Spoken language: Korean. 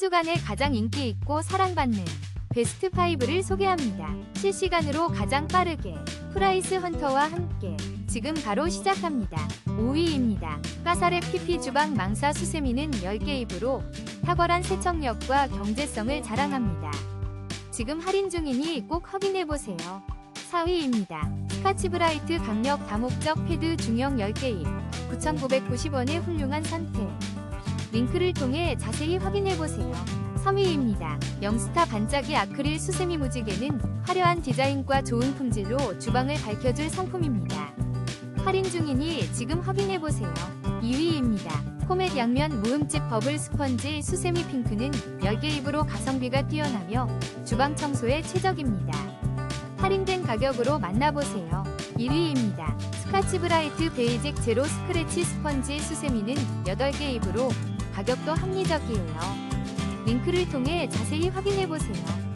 주간에 가장 인기 있고 사랑받는 베스트 5를 소개합니다. 실시간으로 가장 빠르게 프라이스 헌터와 함께 지금 바로 시작합니다. 5위입니다. 까사레 PP 주방 망사 수세미는 10개 입으로 탁월한 세척력과 경제성을 자랑합니다. 지금 할인 중이니 꼭 확인해보세요. 4위입니다. 스카치브라이트 강력 다목적 패드 중형 10개 입 9,990원의 훌륭한 선택. 링크를 통해 자세히 확인해보세요. 3위입니다. 영스타 반짝이 아크릴 수세미 무지개는 화려한 디자인과 좋은 품질로 주방을 밝혀줄 상품입니다. 할인 중이니 지금 확인해보세요. 2위입니다. 코멧 양면 무음집 버블 스펀지 수세미 핑크는 10개 입으로 가성비가 뛰어나며 주방 청소에 최적입니다. 할인된 가격으로 만나보세요. 1위입니다. 스카치 브라이트 베이직 제로 스크래치 스펀지 수세미는 8개 입으로 가격도 합리적이에요. 링크를 통해 자세히 확인해보세요.